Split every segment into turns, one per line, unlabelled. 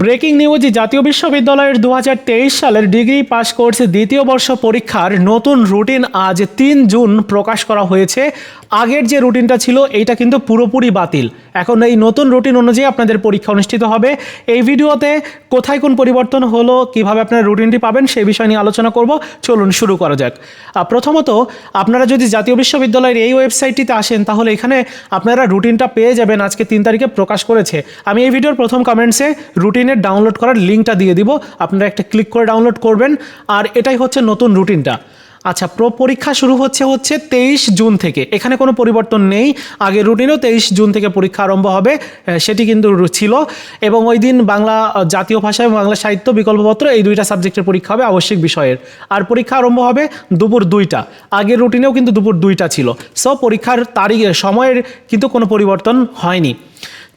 Breaking news জাতীয় বিশ্ববিদ্যালয়ের দু হাজার তেইশ সালের ডিগ্রি পাস কোর্সে দ্বিতীয় বর্ষ পরীক্ষার নতুন রুটিন আজ তিন জুন প্রকাশ করা হয়েছে। আগের যে রুটিনটা ছিল, এইটা কিন্তু পুরোপুরি বাতিল। এখন এই নতুন রুটিন অনুযায়ী আপনাদের পরীক্ষা অনুষ্ঠিত হবে। এই ভিডিওতে কোথায় কোন পরিবর্তন হলো, কীভাবে আপনারা রুটিনটি পাবেন সেই বিষয় নিয়ে আলোচনা করব। চলুন শুরু করা যাক। প্রথমত, আপনারা যদি জাতীয় বিশ্ববিদ্যালয়ের এই ওয়েবসাইটটিতে আসেন, তাহলে এখানে আপনারা রুটিনটা পেয়ে যাবেন আজকে তিন তারিখে প্রকাশ করেছে। আমি এই ভিডিওর প্রথম কমেন্টসে রুটিনের ডাউনলোড করার লিঙ্কটা দিয়ে দিব। আপনারা একটা ক্লিক করে ডাউনলোড করবেন। আর এটাই হচ্ছে নতুন রুটিনটা আচ্ছা প্রো পরীক্ষা শুরু হচ্ছে হচ্ছে তেইশ জুন থেকে। এখানে কোনো পরিবর্তন নেই। আগে রুটিনও তেইশ জুন থেকে পরীক্ষা আরম্ভ হবে। সেটি কিন্তু ছিল। এবং ওই দিন বাংলা জাতীয় ভাষা এবং বাংলা সাহিত্য বিকল্পপত্র এই দুইটা সাবজেক্টের পরীক্ষা হবে আবশ্যিক বিষয়ের। আর পরীক্ষা আরম্ভ হবে দুপুর দুইটা। আগের রুটিনেও কিন্তু দুপুর দুইটা ছিল। সো পরীক্ষার তারিখ, সময়ের কিন্তু কোনো পরিবর্তন হয়নি।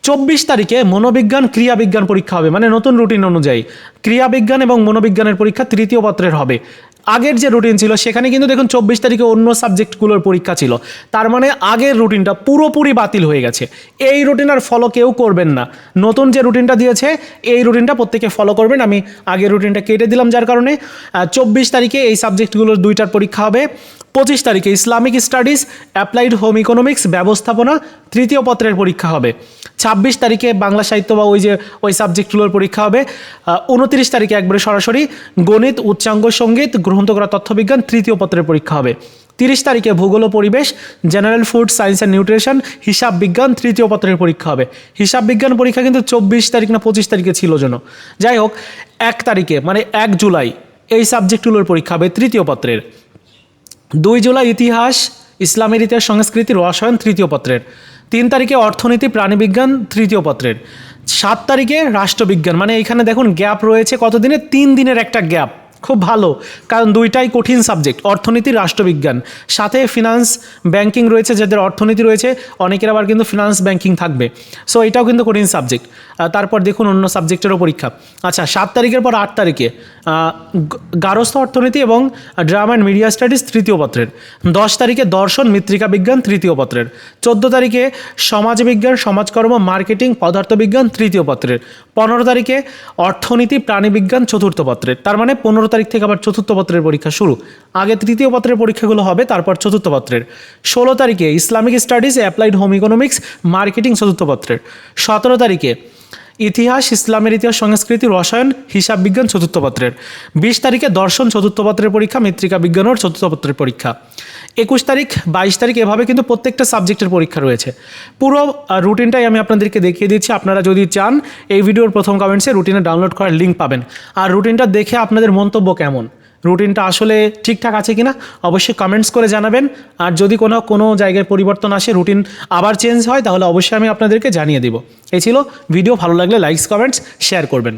চব্বিশ তারিখে মনোবিজ্ঞান, ক্রিয়াবিজ্ঞান পরীক্ষা হবে মানে নতুন রুটিন অনুযায়ী। ক্রিয়াবিজ্ঞান এবং মনোবিজ্ঞানের পরীক্ষা তৃতীয় পত্রের হবে। আগের যে রুটিন ছিল, সেখানে কিন্তু দেখুন চব্বিশ তারিখে অন্য সাবজেক্টগুলোর পরীক্ষা ছিল। তার মানে আগের রুটিনটা পুরোপুরি বাতিল হয়ে গেছে। এই রুটিন আর ফলো কেউ করবেন না। নতুন যে রুটিনটা দিয়েছে, এই রুটিনটা প্রত্যেকে ফলো করবেন। আমি আগের রুটিনটা কেটে দিলাম, যার কারণে চব্বিশ তারিখে এই সাবজেক্টগুলোর দুইটার পরীক্ষা হবে। পঁচিশ তারিখে Islamic studies, applied home economics ব্যবস্থাপনা তৃতীয় পত্রের পরীক্ষা হবে। ছাব্বিশ তারিখে বাংলা সাহিত্য বা ওই যে ওই সাবজেক্টগুলোর পরীক্ষা হবে। উনত্রিশ তারিখে একবারে সরাসরি গণিত, উচ্চাঙ্গ সংগীত গ্রহণ করা তথ্যবিজ্ঞান তৃতীয় পত্রের পরীক্ষা হবে। তিরিশ তারিখে ভূগোল ও পরিবেশ, general food, science and nutrition, হিসাব বিজ্ঞান তৃতীয় পত্রের পরীক্ষা হবে। হিসাব বিজ্ঞান পরীক্ষা কিন্তু চব্বিশ তারিখ না পঁচিশ তারিখে ছিল যেন। যাই হোক, এক তারিখে মানে এক জুলাই, এই সাবজেক্টগুলোর পরীক্ষা হবে তৃতীয় পত্রের। দুই জুলাই ইতিহাস, ইসলামের ইতিহাস, সংস্কৃতি, রসায়ন, তৃতীয় পত্রের। তিন তারিখে অর্থনীতি, প্রাণীবিজ্ঞান, তৃতীয় পত্রের। সাত তারিখে রাষ্ট্রবিজ্ঞান মানে এখানে দেখুন গ্যাপ রয়েছে কতদিনে? তিন দিনের একটা গ্যাপ। খুব ভালো, কারণ দুইটাই কঠিন সাবজেক্ট, অর্থনীতি, রাষ্ট্রবিজ্ঞান। সাথে ফিনান্স ব্যাংকিং রয়েছে, যাদের অর্থনীতি রয়েছে, অনেকের আবার কিন্তু ফিনান্স ব্যাংকিং থাকবে। সো এটাও কিন্তু কঠিন সাবজেক্ট তারপর দেখুন অন্য সাবজেক্টেরও পরীক্ষা। আচ্ছা সাত তারিখের পর আট তারিখে গারস্থ অর্থনীতি এবং ড্রামা অ্যান্ড মিডিয়া স্টাডিজ তৃতীয় পত্রের। দশ তারিখে দর্শন, মৃত্তিকা বিজ্ঞান তৃতীয় পত্রের। চোদ্দ তারিখে সমাজবিজ্ঞান সমাজকর্ম, মার্কেটিং পদার্থবিজ্ঞান তৃতীয় পত্রের। পনেরো তারিখে অর্থনীতি প্রাণীবিজ্ঞান চতুর্থ পত্রের। তার মানে পনেরো তারিখ থেকে আবার চতুর্থ পত্রের পরীক্ষা শুরু। আগে তৃতীয় পত্রের পরীক্ষাগুলো হবে, তারপর চতুর্থ পত্রের। ষোলো তারিখে Islamic studies, applied home economics, marketing চতুর্থ পত্রের। সতেরো তারিখে ইতিহাস, ইসলামের ইতিহাস, সংস্কৃতি, রসায়ন, হিসাব বিজ্ঞান, চতুর্থ পত্রের। বিশ তারিখে দর্শন, চতুর্থ পত্রের পরীক্ষা, মৃত্তিকা বিজ্ঞানের চতুর্থ পত্রের পরীক্ষা। একুশ তারিখ, বাইশ তারিখ, এভাবে কিন্তু প্রত্যেকটা সাবজেক্টের পরীক্ষা রয়েছে। পুরো রুটিনটাই আমি আপনাদেরকে দেখিয়ে দিচ্ছি। আপনারা যদি চান, এই ভিডিওর প্রথম কমেন্টসে রুটিনে ডাউনলোড করার লিঙ্ক পাবেন। আর রুটিনটা দেখে আপনাদের মন্তব্য কেমন? রুটিনটা আসলে ঠিকঠাক আছে কিনা, অবশ্যই কমেন্টস করে জানাবেন। আর যদি কোনো কোনো জায়গায় পরিবর্তন আসে রুটিন আবার চেঞ্জ হয়, তাহলে অবশ্যই আমি আপনাদেরকে জানিয়ে দেব। এই ছিল ভিডিও ভালো লাগলে লাইকস কমেন্টস শেয়ার করবেন।